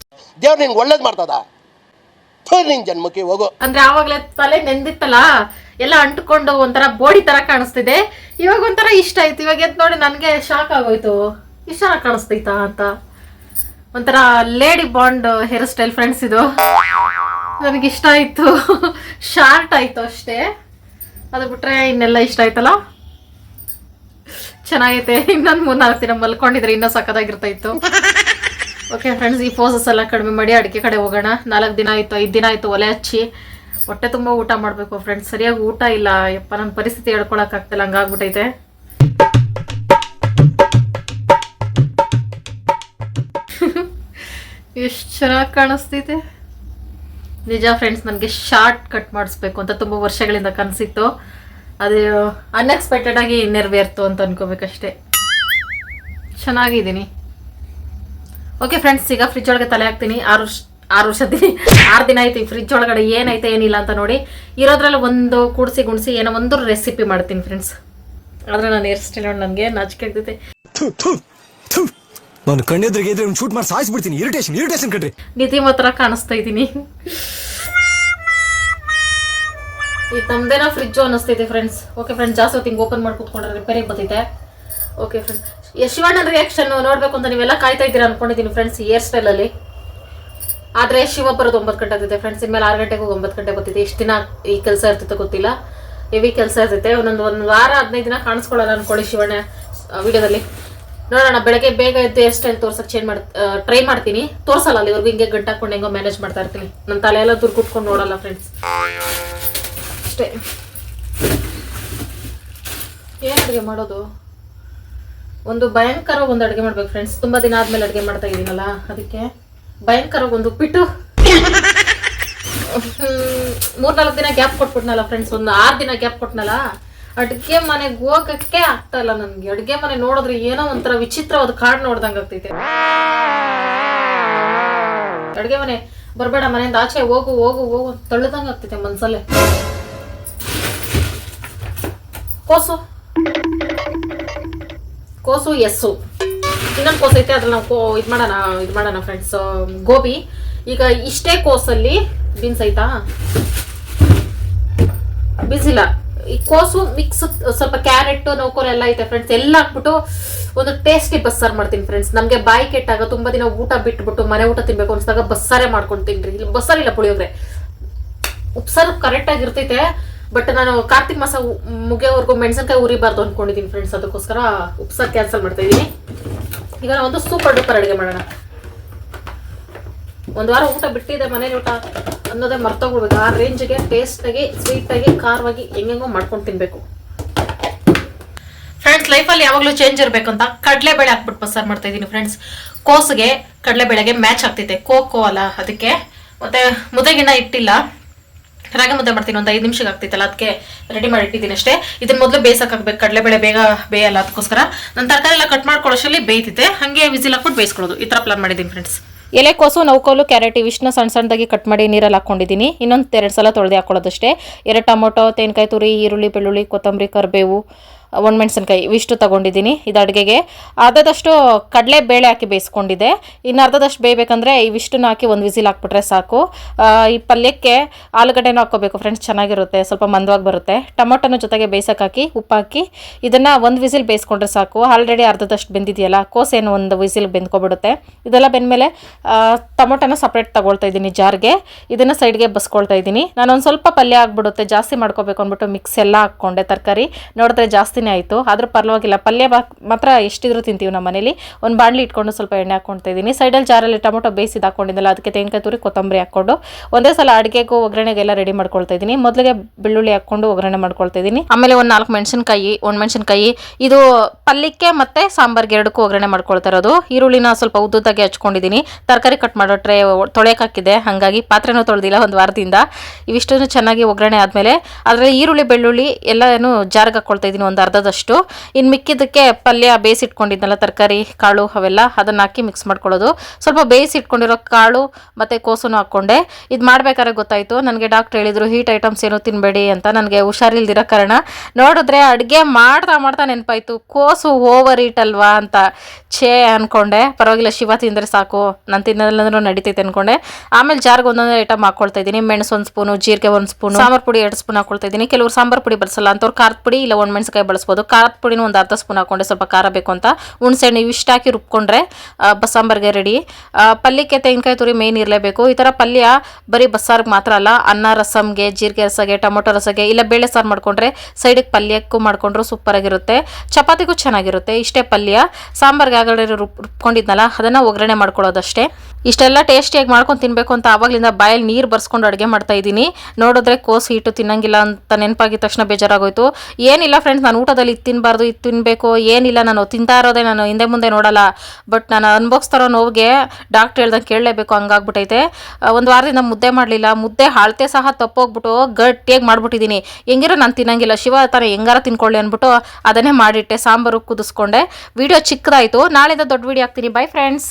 ದೇವ್ರ ನಿನ್ಗೆ ಒಳ್ಳೇದು ಮಾಡ್ತದ? ನಿನ್ ಜನ್ಮಕ್ಕೆ ಹೋಗು. ಅಂದ್ರೆ ಆವಾಗಲೇ ತಲೆ ನೆಂದಿತ್ತಲ್ಲ ಎಲ್ಲ ಅಂಟ್ಕೊಂಡು ಒಂಥರ ಬೋಡಿ ತರ ಕಾಣಿಸ್ತಿದೆ. ಇವಾಗ ಒಂಥರ ಇಷ್ಟ ಆಯ್ತು. ಇವಾಗ ಎದ್ದು ನೋಡಿ ನನಗೆ ಶಾಕ್ ಆಗೋಯ್ತು. ಇಷ್ಟ ಕಾಣಿಸ್ತೈತಾ ಅಂತ. ಒಂಥರ lady Bond hair style friends ಇದು. ನನಗೆ ಇಷ್ಟ ಆಯಿತು. ಶಾರ್ಟ್ ಆಯಿತು ಅಷ್ಟೇ. ಅದು ಬಿಟ್ರೆ ಇನ್ನೆಲ್ಲ ಇಷ್ಟ ಆಯ್ತಲ್ಲ? ಚೆನ್ನಾಗೈತೆ. ಇನ್ನೊಂದು ಮೂರ್ನಾಲ್ಕು ದಿನ ಮಲ್ಕೊಂಡಿದ್ರೆ ಇನ್ನೂ ಸಕ್ಕದಾಗಿರ್ತಾ ಇತ್ತು ಓಕೆ ಫ್ರೆಂಡ್ಸ್ ಈ ಪೋಸಸ್ ಎಲ್ಲ ಕಡಿಮೆ ಮಾಡಿ ಅಡಿಕೆ ಕಡೆ ಹೋಗೋಣ. ನಾಲ್ಕು ದಿನ ಆಯಿತು, ಐದು ದಿನ ಆಯಿತು ಒಲೆ ಹಚ್ಚಿ. ಹೊಟ್ಟೆ ತುಂಬ ಊಟ ಮಾಡಬೇಕು ಫ್ರೆಂಡ್ಸ್ ಸರಿಯಾಗಿ ಊಟ ಇಲ್ಲ. ಯಪ್ಪ ನನ್ನ ಪರಿಸ್ಥಿತಿ ಹೇಳ್ಕೊಳಕ್ಕಾಗ್ತಿಲ್ಲ ಹಂಗಾಗ್ಬಿಟ್ಟೈತೆ ಎಷ್ಟು ಚೆನ್ನಾಗಿ ಕಾಣಿಸ್ತೈತೆ ನಿಜ ಫ್ರೆಂಡ್ಸ್ ನನಗೆ ಶಾರ್ಟ್ ಕಟ್ ಮಾಡಿಸ್ಬೇಕು ಅಂತ ತುಂಬ ವರ್ಷಗಳಿಂದ ಕನಸಿತ್ತು. ಅದು ಅನ್ಎಕ್ಸ್ಪೆಕ್ಟೆಡ್ ಆಗಿ ನೆರವೇರ್ತು ಅಂತ ಅನ್ಕೋಬೇಕಷ್ಟೇ. ಚೆನ್ನಾಗಿದ್ದೀನಿ. ಓಕೆ ಫ್ರೆಂಡ್ಸ್ ಈಗ ಫ್ರಿಜ್ ಒಳಗೆ ತಲೆ ಹಾಕ್ತೀನಿ. ಆರು ಆರು ವರ್ಷ ದಿನ ಆರು ದಿನ ಆಯ್ತು ಫ್ರಿಜ್ ಒಳಗಡೆ ಏನೈತೆ, ಏನಿಲ್ಲ ಅಂತ ನೋಡಿ. ಇರೋದ್ರಲ್ಲಿ ಒಂದು ಕೂಡಿಸಿ ಗುಣಿಸಿ ಏನೋ ಒಂದು ರೆಸಿಪಿ ಮಾಡ್ತೀನಿ ಫ್ರೆಂಡ್ಸ್ ಆದರೆ ನಾನು ಹೇರ್ ಸ್ಟೈಲ್ ನನಗೆ ನಾಚಿಕೆ ಆಗ್ತೈತೆ. ನಾನು ಕಣ್ಣೆದ್ರಿಗೆ ಒಂದು ಶೂಟ್ ಮಾಡಿ ಸಾಯಿಸ್ಬಿಡ್ತೀನಿ. ಇರಿಟೇಷನ್ ಇರಿಟೇಷನ್ ಕಣ್ರಿ. ನಿಧಿ ಮಾತ್ರ ಕಾಣಿಸ್ತಾ ಇದ್ದೀನಿ. ಈ ತಮ್ಮದೇನೋ ಫ್ರಿಜ್ಜು ಅನ್ನಿಸ್ತೈತೆ ಫ್ರೆಂಡ್ಸ್ ಓಕೆ ಫ್ರೆಂಡ್ಸ್ ಜಾಸ್ತಿ ಹೊತ್ತು ಓಪನ್ ಮಾಡಿ ಕೂತ್ಕೊಂಡ್ರೆ ರಿಪೇರಿಗೆ ಬಂದಿದೆ ಓಕೆ ಫ್ರೆಂಡ್ಸ್ ಶಿವಣ್ಣನ ರಿಯಾಕ್ಷನ್ ನೋಡಬೇಕು ಅಂತ ನೀವೆಲ್ಲ ಕಾಯ್ತಾ ಇದ್ದೀರಾ ಅನ್ಕೊಂಡಿದ್ದೀನಿ ಫ್ರೆಂಡ್ಸ್ ಹೇರ್ ಸ್ಟೈಲಲ್ಲಿ ಆದರೆ ಶಿವ ಬರೋದು ಒಂಬತ್ತು ಗಂಟೆ ಆಗುತ್ತೆ ಫ್ರೆಂಡ್ಸ್ ಇನ್ಮೇಲೆ ಆರು ಗಂಟೆಗೂ ಒಂಬತ್ತು ಗಂಟೆ ಬರ್ತಿದೆ ಎಷ್ಟು ದಿನ ಈ ಕೆಲಸ ಇರ್ತೈತೆ ಗೊತ್ತಿಲ್ಲ. ಹೆವಿ ಕೆಲಸ ಇರ್ತೈತೆ. ಒಂದೊಂದು ಒಂದು ವಾರ ಹದಿನೈದು ದಿನ ಕಾಣಿಸ್ಕೊಳ್ಳಲ್ಲ ಅನ್ಕೊಳ್ಳಿ ಶಿವಣ್ಣ ವಿಡಿಯೋದಲ್ಲಿ ನೋಡೋಣ, ಬೆಳಗ್ಗೆ ಬೇಗ ಎದ್ದು ಹೇರ್ ಸ್ಟೈಲ್ ತೋರ್ಸಕ್ಕೆ ಚೇಂಜ್ ಮಾಡಿ ಟ್ರೈ ಮಾಡ್ತೀನಿ. ತೋರ್ಸಲ್ಲ ಅಲ್ಲಿ ಇವ್ರಿಗೂ ಹಿಂಗೆ ಗಂಟು ಹಾಕೊಂಡು ಹೆಂಗೋ ಮ್ಯಾನೇಜ್ ಮಾಡ್ತಾ ಇರ್ತೀನಿ. ನನ್ನ ತಲೆ ಎಲ್ಲ ದುರ್gu ಕುಟ್ಕೊಂಡು ನೋಡಲ್ಲ ಫ್ರೆಂಡ್ಸ್ ಅಷ್ಟೇ. ಏನು ಅಡುಗೆ ಮಾಡೋದು? ಒಂದು ಭಯಂಕರ ಒಂದು ಅಡುಗೆ ಮಾಡ್ಬೇಕು ಫ್ರೆಂಡ್ಸ್ ತುಂಬ ದಿನ ಆದ್ಮೇಲೆ ಅಡುಗೆ ಮಾಡ್ತಾ ಇದ್ದೀನಲ್ಲ ಅದಕ್ಕೆ ಭಯಂಕರ ಒಂದು ಉಪ್ಪಿಟ್ಟು. ಮೂರ್ನಾಲ್ಕು ದಿನ ಗ್ಯಾಪ್ ಕೊಟ್ಬಿಟ್ನಲ್ಲ ಫ್ರೆಂಡ್ಸ್ ಒಂದು ಆರು ದಿನ ಗ್ಯಾಪ್ ಕೊಟ್ನಲ್ಲ ಅಡುಗೆ ಮನೆಗೆ ಹೋಗಕ್ಕೆ ಆಗ್ತಾ ಇಲ್ಲ ನನಗೆ. ಅಡುಗೆ ಮನೆ ನೋಡಿದ್ರೆ ಏನೋ ಒಂಥರ ವಿಚಿತ್ರವಾದ ಕಾರ್ಡ್ ನೋಡ್ದಂಗೆ ಆಗ್ತೈತೆ. ಅಡುಗೆ ಮನೆ ಬರಬೇಡ, ಮನೆಯಿಂದ ಆಚೆ ಹೋಗು ಹೋಗು ಹೋಗು ತಳ್ಳದಂಗೆ ಆಗ್ತೈತೆ ಮನ್ಸಲ್ಲೇ. ಕೋಸು. ಕೋಸು, ಎಸ್ಸು. ಇನ್ನೊಂದು ಕೋಸು ಐತೆ, ಅದ್ರಲ್ಲಿ ನಾವು ಕೋ ಇದು ಮಾಡೋಣ ಇದು ಮಾಡೋಣ ಫ್ರೆಂಡ್ಸ್ ಗೋಬಿ. ಈಗ ಇಷ್ಟೇ ಕೋಸಲ್ಲಿ ಬೀನ್ಸ್ ಐತಾ? ಬೀನ್ಸ್ ಈ ಕೋಸು ಮಿಕ್ಸ್ ಸ್ವಲ್ಪ ಕ್ಯಾರೆಟ್ ನೌಕೋರ್ ಎಲ್ಲ ಐತೆ ಫ್ರೆಂಡ್ಸ್ ಎಲ್ಲ ಹಾಕ್ಬಿಟ್ಟು ಒಂದು ಟೇಸ್ಟಿ ಬಸ್ಸಾರು ಮಾಡ್ತೀನಿ ಫ್ರೆಂಡ್ಸ್ ನಮಗೆ ಬಾಯಿ ಕೆಟ್ಟಾಗ ತುಂಬ ದಿನ ಊಟ ಬಿಟ್ಬಿಟ್ಟು ಮನೆ ಊಟ ತಿನ್ಬೇಕು ಅನ್ಸಿದಾಗ ಬಸ್ಸಾರೇ ಮಾಡ್ಕೊಂಡು ತಿನ್ರಿ. ಇಲ್ಲಿ ಬಸ್ಸಾರಿಲ್ಲ ಪುಳಿಯೋಗ್ರೆ. ಉಪ್ಸಾರು ಕರೆಕ್ಟಾಗಿ ಇರ್ತೈತೆ ಬಟ್ ನಾನು ಕಾರ್ತಿಕ್ ಮಾಸ ಮುಗಿಯೋವರೆಗೂ ಮೆಣಸಿನ್ಕಾಯಿ ಉರಿಬಾರ್ದು ಅನ್ಕೊಂಡಿದ್ದೀನಿ ಫ್ರೆಂಡ್ಸ್ ಅದಕ್ಕೋಸ್ಕರ ಉಪ್ಸಾರು ಕ್ಯಾನ್ಸಲ್ ಮಾಡ್ತಾ ಇದ್ದೀನಿ ಈಗ ಒಂದು ಸೂಪರ್ ಡೂಪರ್ ಅಡುಗೆ ಮಾಡೋಣ. ಒಂದು ವಾರ ಊಟ ಬಿಟ್ಟಿದೆ ಮನೇಲಿ ಊಟ ಅನ್ನೋದೇ ಮರ್ತೋಗ್ಬಿಡ್ಬೇಕು. ಆ ರೇಂಜ್ಗೆ ಟೇಸ್ಟಾಗಿ ಸ್ವೀಟಾಗಿ ಖಾರವಾಗಿ ಹೆಂಗೆಂಗೋ ಮಾಡ್ಕೊಂಡು ತಿನ್ಬೇಕು. ಫ್ರೆಂಡ್ಸ್ ಲೈಫಲ್ಲಿ ಯಾವಾಗಲೂ ಚೇಂಜ್ ಇರಬೇಕು ಅಂತ ಕಡಲೆಬೇಳೆ ಹಾಕ್ಬಿಟ್ಟು ಬಸ್ಸಾರು ಮಾಡ್ತಾ ಇದ್ದೀನಿ ಫ್ರೆಂಡ್ಸ್ ಕೋಸಿಗೆ ಕಡಲೆಬೇಳೆಗೆ ಮ್ಯಾಚ್ ಆಗ್ತೈತೆ ಕೋಕೋ ಅಲ್ಲ ಅದಕ್ಕೆ. ಮತ್ತೆ ಮುದ್ದೆಗಿನ್ನ ಇಟ್ಟಿಲ್ಲ. ರಾಗಿ ಮುದ್ದೆ ಮಾಡ್ತೀನಿ, ಒಂದು ಐದು ನಿಮಿಷಕ್ಕೆ ಆಗ್ತೈತಲ್ಲ ಅದಕ್ಕೆ ರೆಡಿ ಮಾಡಿ ಇಟ್ಟಿದ್ದೀನಿ ಅಷ್ಟೇ. ಇದನ್ನ ಮೊದಲು ಬೇಯಿಸೋಕ್ಕಾಗಬೇಕು ಕಡಲೆಬೇಳೆ ಬೇಗ ಬೇಯಲ್ಲ, ಅದಕ್ಕೋಸ್ಕರ. ನನ್ನ ತರಕಾರಿ ಎಲ್ಲ ಕಟ್ ಮಾಡ್ಕೊಳ್ಳೋಷ್ಟರಲ್ಲಿ ಬೇಯ್ತಿದೆ ಹಾಗೆ ವಿಸಿಲ್ ಹಾಕ್ಬಿಟ್ಟು ಬೇಯಿಸ್ಕೊಳ್ಳೋದು. ಈ ಥರ ಪ್ಲಾನ್ ಮಾಡಿದ್ದೀನಿ ಫ್ರೆಂಡ್ಸ್ ಎಲೆಕೋಸು ನೌಕೋಲು ಕ್ಯಾರೆಟ್ ಇವಿಷ್ಟನ್ನ ಸಣ್ಣ ಸಣ್ಣದಾಗಿ ಕಟ್ ಮಾಡಿ ನೀರಲ್ಲಿ ಹಾಕೊಂಡಿದ್ದೀನಿ ಇನ್ನೊಂದು ಎರಡು ಸಲ ತೊಳೆದು ಹಾಕೊಳ್ಳೋದಷ್ಟೇ. ಎರಡು ಟೊಮೊಟೊ, ತೆಂಗಿನಕಾಯಿ ತುರಿ, ಈರುಳ್ಳಿ, ಬೆಳ್ಳುಳ್ಳಿ, ಕೊತ್ತಂಬರಿ, ಕರಿಬೇವು ಒಣಮೆಣಸಿನ್ಕಾಯಿ ಇವಿಷ್ಟು ತಗೊಂಡಿದ್ದೀನಿ ಇದು ಅಡುಗೆಗೆ. ಅರ್ಧದಷ್ಟು ಕಡಲೆ ಬೇಳೆ ಹಾಕಿ ಬೇಯಿಸ್ಕೊಂಡಿದ್ದೆ. ಇನ್ನು ಅರ್ಧದಷ್ಟು ಬೇಯಬೇಕಂದ್ರೆ ಇವಿಷ್ಟನ್ನು ಹಾಕಿ ಒಂದು ವಿಸಿಲ್ ಹಾಕ್ಬಿಟ್ರೆ ಸಾಕು. ಈ ಪಲ್ಯಕ್ಕೆ ಆಲೂಗಡ್ಡೆನೂ ಹಾಕ್ಕೋಬೇಕು ಫ್ರೆಂಡ್ಸ್ ಚೆನ್ನಾಗಿರುತ್ತೆ, ಸ್ವಲ್ಪ ಮಂದವಾಗಿ ಬರುತ್ತೆ. ಟೊಮೊಟೊನ ಜೊತೆಗೆ ಬೇಯಿಸೋಕೆ ಹಾಕಿ, ಉಪ್ಪು ಹಾಕಿ, ಇದನ್ನು ಒಂದು ವಿಸಿಲ್ ಬೇಯಿಸ್ಕೊಂಡ್ರೆ ಸಾಕು. ಆಲ್ರೆಡಿ ಅರ್ಧದಷ್ಟು ಬೆಂದಿದೆಯಲ್ಲ, ಕೋಸೇನು ಒಂದು ವಿಸಿಲ್ ಬೆಂದ್ಕೊಬಿಡುತ್ತೆ. ಇದೆಲ್ಲ ಬೆಂದಮೇಲೆ ಟೊಮೊಟೊನ ಸಪ್ರೇಟ್ ತೊಗೊಳ್ತಾ ಇದ್ದೀನಿ ಜಾರ್ಗೆ. ಇದನ್ನು ಸೈಡ್ಗೆ ಬಸ್ಕೊಳ್ತಾ ಇದ್ದೀನಿ. ನಾನು ಒಂದು ಸ್ವಲ್ಪ ಪಲ್ಯ ಆಗಿಬಿಡುತ್ತೆ, ಜಾಸ್ತಿ ಮಾಡ್ಕೋಬೇಕು ಅಂದ್ಬಿಟ್ಟು ಮಿಕ್ಸ್ ಎಲ್ಲ ಹಾಕ್ಕೊಂಡೆ ತರಕಾರಿ. ನೋಡಿದ್ರೆ ಜಾಸ್ತಿನೇ ಆಯಿತು. ಆದರೂ ಪರವಾಗಿಲ್ಲ. ಪಲ್ಯ ಬಾ ಮಾತ್ರ ಎಷ್ಟಿದ್ರು ತಿಂತೀವಿ ನಮ್ಮ ಮನೇಲಿ. ಒಂದು ಬಾಣಲಿ ಇಟ್ಕೊಂಡು ಸ್ವಲ್ಪ ಎಣ್ಣೆ ಹಾಕ್ಕೊಳ್ತಾ ಇದ್ದೀನಿ. ಸೈಡಲ್ಲಿ ಜಾರಲ್ಲಿ ಟೊಮೊಟೊ ಬೇಯಿಸಿದ ಹಾಕೊಂಡಿದ್ದಲ್ಲ, ಅದಕ್ಕೆ ತೆಂಗಿನಕಾಯಿ ತುರಿ, ಕೊತ್ತಂಬರಿ ಹಾಕ್ಕೊಂಡು ಒಂದೇ ಸಲ ಅಡುಗೆಗೂ ಒಗ್ಗರಣೆಗೆಲ್ಲ ರೆಡಿ ಮಾಡ್ಕೊಳ್ತಾ ಇದ್ದೀನಿ. ಮೊದಲಿಗೆ ಬೆಳ್ಳುಳ್ಳಿ ಹಾಕ್ಕೊಂಡು ಒಗ್ಗರಣೆ ಮಾಡ್ಕೊಳ್ತಾ ಇದ್ದೀನಿ. ಆಮೇಲೆ ಒಂದು ನಾಲ್ಕು ಮೆಣಸಿನಕಾಯಿ, ಒಂದು ಮೆಣಸಿನಕಾಯಿ, ಇದು ಪಲ್ಯಕ್ಕೆ ಮತ್ತು ಸಾಂಬಾರ್ಗೆ ಎರಡಕ್ಕೂ ಒಗ್ಗರಣೆ ಮಾಡ್ಕೊಳ್ತಾ ಇರೋದು. ಈರುಳ್ಳಿನ ಸ್ವಲ್ಪ ಉದ್ದುದ್ದಾಗಿ ಹಚ್ಕೊಂಡಿದ್ದೀನಿ. ತರಕಾರಿ ಕಟ್ ಮಾಡೋ ಟ್ರೇ ತೊಳೆಯಕ್ಕೆ ಹಾಕಿದ್ದೆ. ಹಾಗಾಗಿ ಪಾತ್ರೆನೂ ತೊಳೆದಿಲ್ಲ ಒಂದು ವಾರದಿಂದ. ಇವಿಷ್ಟನ್ನು ಚೆನ್ನಾಗಿ ಒಗ್ಗರಣೆ ಆದಮೇಲೆ ಅದರಲ್ಲಿ ಈರುಳ್ಳಿ, ಬೆಳ್ಳುಳ್ಳಿ ಎಲ್ಲನೂ ಜಾರ್ಗೆ ಹಾಕ್ಕೊಳ್ತಾ ಇದ್ದೀನಿ ಒಂದು ಅರ್ಧದಷ್ಟು ಇನ್ನು ಮಿಕ್ಕಿದ್ದಕ್ಕೆ ಪಲ್ಯ ಬೇಯಿಸಿಟ್ಕೊಂಡಿದ್ನಲ್ಲ, ತರಕಾರಿ, ಕಾಳು ಅವೆಲ್ಲ ಅದನ್ನು ಹಾಕಿ ಮಿಕ್ಸ್ ಮಾಡ್ಕೊಳ್ಳೋದು. ಸ್ವಲ್ಪ ಬೇಯಿಸಿಟ್ಕೊಂಡಿರೋ ಕಾಳು ಮತ್ತು ಕೋಸನ್ನು ಹಾಕ್ಕೊಂಡೆ. ಇದು ಮಾಡಬೇಕಾದ್ರೆ ಗೊತ್ತಾಯಿತು. ನನಗೆ ಡಾಕ್ಟ್ರ್ ಹೇಳಿದರು, ಹೀಟ್ ಐಟಮ್ಸ್ ಏನೂ ತಿನ್ನಬೇಡಿ ಅಂತ. ನನಗೆ ಹುಷಾರಿಲ್ದಿರೋ ಕಾರಣ. ನೋಡಿದ್ರೆ ಅಡುಗೆ ಮಾಡ್ತಾ ಮಾಡ್ತಾ ನೆನಪಾಯಿತು. ಕೋಸು ಓವರ್ ಹೀಟ್ ಅಲ್ವಾ ಅಂತ ಛೇ ಅಂದ್ಕೊಂಡೆ ಪರವಾಗಿಲ್ಲ, ಶಿವ ತಿಂದರೆ ಸಾಕು. ನಾನು ತಿನ್ನೋದ್ರಂದ್ರೂ ನಡೀತೈತೆ ಅಂದ್ಕೊಂಡೆ ಆಮೇಲೆ ಜಾರ್ಗೆ ಒಂದೊಂದು ಐಟಮ್ ಹಾಕ್ಕೊಳ್ತಾ ಇದ್ದೀನಿ. ಮೆಣಸು ಒಂದು ಸ್ಪೂನು ಜೀರಿಗೆ ಒಂದು ಸ್ಪೂನು ಸಾಂಬಾರು ಪುಡಿ ಎರಡು ಸ್ಪೂನ್ ಹಾಕ್ಕೊಳ್ತಾ ಇದ್ದೀನಿ. ಕೆಲವರು ಸಾಂಬಾರು ಪುಡಿ ಬಳಸಲ್ಲ. ಅಂಥವ್ರು ಖಾರದ ಪುಡಿ ಇಲ್ಲ ಒಣ ಮೆಣಸಿನಕಾಯಿ ಬಳಸ್ಕೊಂಡು ಬಳಸ್ಬೋದು ಖಾರದ ಪುಡಿನ ಒಂದು ಅರ್ಧ ಸ್ಪೂನ್ ಹಾಕೊಂಡೆ, ಸ್ವಲ್ಪ ಖಾರ ಬೇಕು ಅಂತ. ಹುಣಸೆ ನೀವು ಇಷ್ಟಾಕಿ ರುಬ್ಕೊಂಡ್ರೆ ಬಸ್ಸಾಂಬಾರ್ಗೆ ರೆಡಿ ಪಲ್ಯಕ್ಕೆ ತೆಂಗಿನಕಾಯಿ ತುರಿ ಮೇನ್ ಇರಲೇಬೇಕು. ಈ ಥರ ಪಲ್ಯ ಬರೀ ಬಸ್ಸಾರ್ಗೆ ಮಾತ್ರ ಅಲ್ಲ, ಅನ್ನ ರಸಮ್ಗೆ ಜೀರಿಗೆ ರಸಗೆ, ಟೊಮೊಟೊ ರಸಗೆ, ಇಲ್ಲ ಬೇಳೆ ಸಾರು ಮಾಡ್ಕೊಂಡ್ರೆ ಸೈಡಿಗೆ ಪಲ್ಯಕ್ಕೂ ಮಾಡ್ಕೊಂಡ್ರು ಸೂಪರ್ ಆಗಿರುತ್ತೆ ಚಪಾತಿಗೂ ಚೆನ್ನಾಗಿರುತ್ತೆ, ಇಷ್ಟೇ ಪಲ್ಯ. ಸಾಂಬಾರ್ಗೆ ಆಗಲೇ ರುಬ್, ರುಬ್ಕೊಂಡಿದ್ನಲ್ಲ, ಅದನ್ನು ಒಗ್ಗರಣೆ ಮಾಡ್ಕೊಳ್ಳೋದಷ್ಟೇ. ಇಷ್ಟೆಲ್ಲ ಟೇಸ್ಟಿಯಾಗಿ ಮಾಡ್ಕೊಂಡು ತಿನ್ನಬೇಕು ಅಂತ ಆವಾಗಲಿಂದ ಬಾಯಲ್ಲಿ ನೀರು ಬರ್ಸ್ಕೊಂಡು ಅಡುಗೆ ಮಾಡ್ತಾ ಇದ್ದೀನಿ. ನೋಡಿದ್ರೆ ಕೋಸು ಹಿಟ್ಟು ತಿನ್ನಂಗಿಲ್ಲ ಅಂತ ನೆನಪಾಗಿದ ತಕ್ಷಣ ಬೇಜಾರಾಗೋಯ್ತು. ಏನಿಲ್ಲ ಫ್ರೆಂಡ್ಸ್ ನಾನು ಊಟದಲ್ಲಿ ಇದು ತಿನ್ನಬಾರ್ದು ಇದು ತಿನ್ನಬೇಕು ಏನಿಲ್ಲ, ನಾನು ತಿಂತಾ ಇರೋದೇ ನಾನು ಹಿಂದೆ ಮುಂದೆ ನೋಡಲ್ಲ. ಬಟ್ ನಾನು ಅನ್ಭೋಗಿಸ್ತಾರೋ ನೋವಿಗೆ ಡಾಕ್ಟ್ರ್ ಹೇಳ್ದಂಗೆ ಕೇಳಲೇಬೇಕು ಹಂಗಾಗ್ಬಿಟ್ಟೈತೆ ಒಂದು ವಾರದಿಂದ ಮುದ್ದೆ ಮಾಡಲಿಲ್ಲ, ಮುದ್ದೆ ಹಾಳ್ತೆ ಸಹ ತಪ್ಪೋಗ್ಬಿಟ್ಟು ಗಟ್ಟಿಯಾಗಿ ಮಾಡಿಬಿಟ್ಟಿದ್ದೀನಿ. ಹೆಂಗಿರೋ ನಾನು ತಿನ್ನಂಗಿಲ್ಲ, ಶಿವ ಥರ ಹೆಂಗಾರ ತಿನ್ಕೊಳ್ಳಿ ಅಂದ್ಬಿಟ್ಟು ಅದನ್ನೇ ಮಾಡಿಟ್ಟೆ, ಸಾಂಬಾರು ಕುದಿಸ್ಕೊಂಡೆ. ವಿಡಿಯೋ ಚಿಕ್ಕದಾಯಿತು ನಾಳೆಯಿಂದ ದೊಡ್ಡ ವಿಡಿಯೋ ಹಾಕ್ತೀನಿ. By friends